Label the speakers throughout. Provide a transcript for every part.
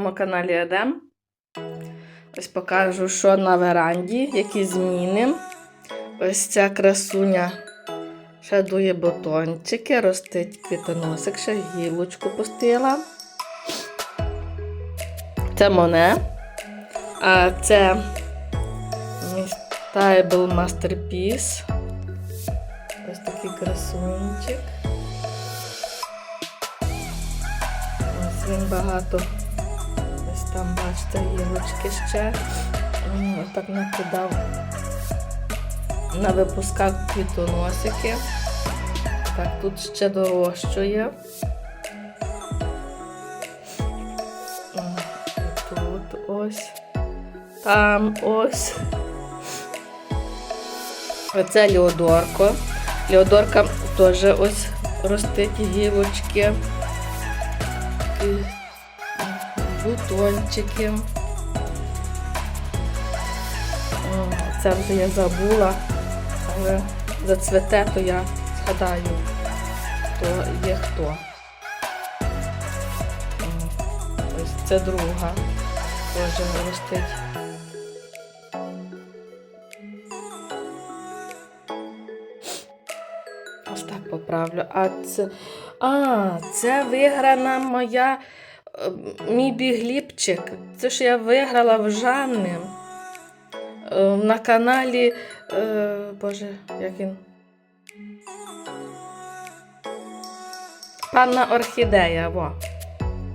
Speaker 1: На каналі Едем. Ось покажу, що на веранді, які зміни. Ось ця красуня ще дує бутончики, ростить квітоносик, ще гілочку пустила. Це Моне. А це Stable Masterpiece. Ось такий красунчик. Ось він багато. Там, бачите, гілочки ще. М, Отак накидав. На випусках квітоносики. Так, тут ще дорожчує. Тут ось. Там ось. Оце Леодорко. Леодорка теж ось ростить гілочки. Бутончики. Це вже я забула, але зацвете, то я згадаю, хто є хто. Ось це друга. Теж ростить. Ось так поправлю. А це. А, це виграна моя. Е, Мій бігліпчик. Це ж я виграла в Жанни. Е, На каналі. Е, Боже, як він. Панна Орхідея, во.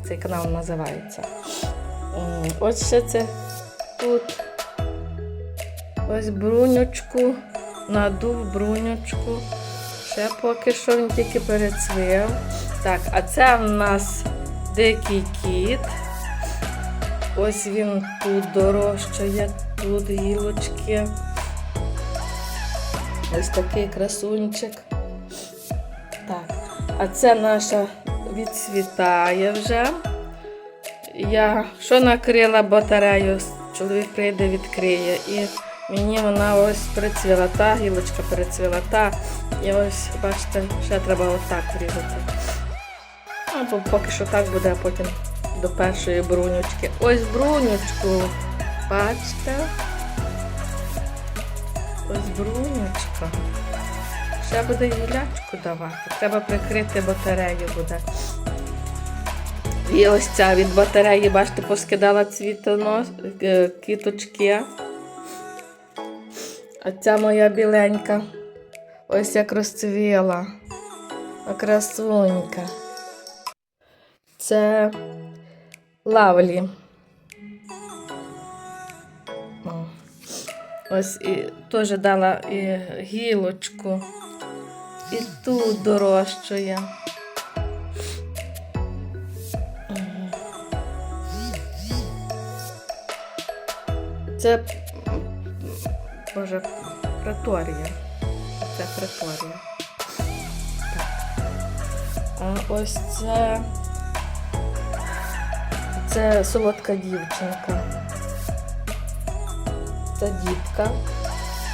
Speaker 1: Цей канал називається. Ось ще це тут. Ось брунючку. Надув брунючку. Ще поки що він тільки перецвів. Так, а це в нас дикий кіт. Ось він тут дорожчає, тут гілочки. Ось такий красунчик. Так, а це наша відцвітає вже. Я що накрила батарею, чоловік прийде, відкриє. І мені вона ось прицвіла та, гілочка перецвіла та. І ось, бачите, ще треба отак різати. Або поки що так буде, потім до першої брунючки. Ось брунючку. Бачите? Ось брунючка. Ще буде гілячку давати. Треба прикрити батарею буде. І ось ця від батареї, бачите, поскидала цвітонос, е, квіточки. А ця моя біленька. Ось як розцвіла. Красунька. Це лавлі. Ось і теж дала і гілочку. І тут дорожчує. Це Боже, преторія. Це преторія. Так. А ось це. Це солодка дівчинка. Це дітка.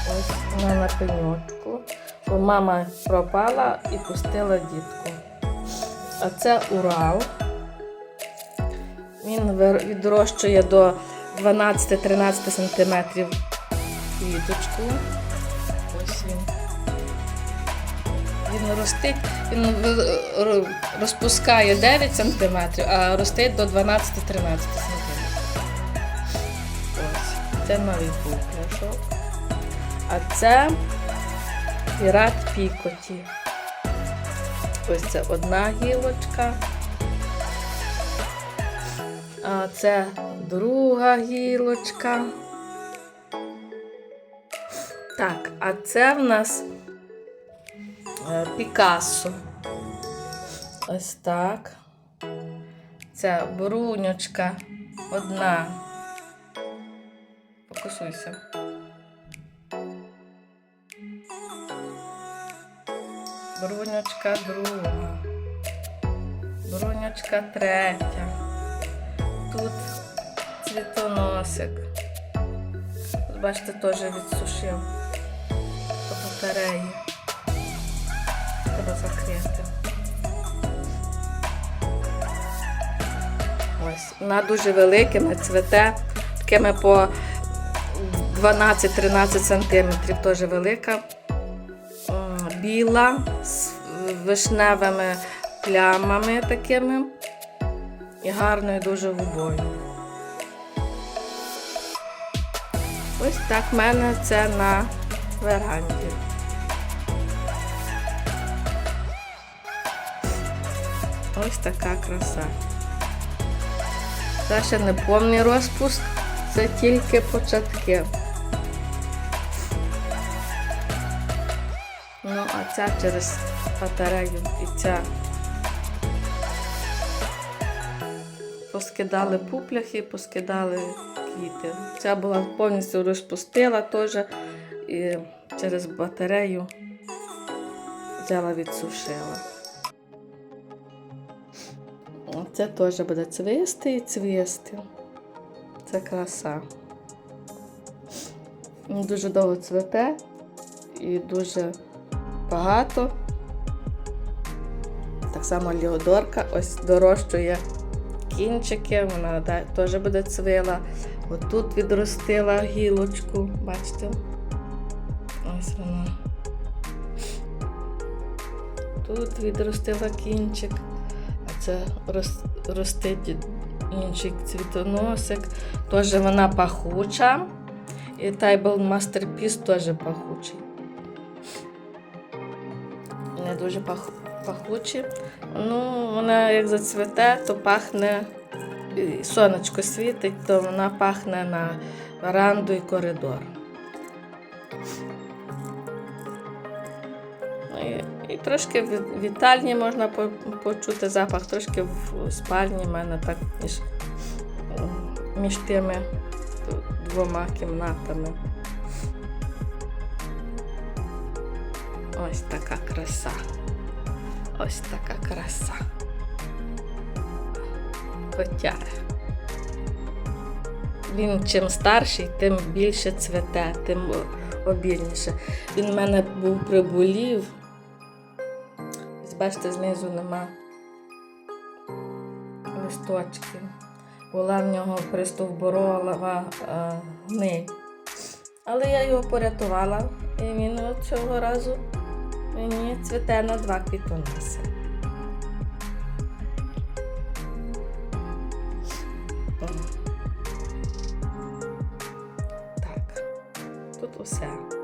Speaker 1: Ось вона на пеньочку. Бо мама пропала і пустила дітку. А це Урал. Він відрощує до 12-13 см квіточку. Ростить, він розпускає 9 см, а ростить до 12-13 см. Ось. Це новий пляшок. А це пірат пікоті. Ось це одна гілочка. А це друга гілочка. Так, а це в нас е, Пікассо. Ось так. Це брунючка одна. Фокусуйся. Брунючка друга. Брунючка третя. Тут цвітоносик. Бачите, теж відсушив закрити. Ось, вона дуже великими цвете, такими по 12-13 сантиметрів, теж велика. Біла з вишневими плямами такими і гарною дуже губою. Ось так в мене це на веранді. Ось така краса. Це ще не повний розпуск, це тільки початки. Ну, а ця через батарею і ця. Поскидали пупляхи, поскидали квіти. Ця була повністю розпустила теж і через батарею взяла відсушила. Це теж буде цвісти і цвісти. Це краса. Дуже довго цвете і дуже багато. Так само Ліодорка ось дорощує кінчики, вона теж буде цвила. Отут відростила гілочку, бачите? Ось вона. Тут відростила кінчик, це рос- ростить інший цвітоносик. Теж вона пахуча. І Table Masterpiece теж пахучий. Не дуже пах... пахучі. Ну, вона як зацвіте, то пахне, сонечко світить, то вона пахне на веранду і коридор. І, трошки в вітальні можна почути запах, трошки в спальні в мене так між, між тими двома кімнатами. Ось така краса. Ось така краса. Котяра. Він чим старший, тим більше цвете, тим обільніше. Він в мене був приболів. Бачите, знизу нема листочків. Була в нього пристовборова е, гниль. Але я його порятувала, і він цього разу мені цвіте на два квітоноси. Так, тут усе.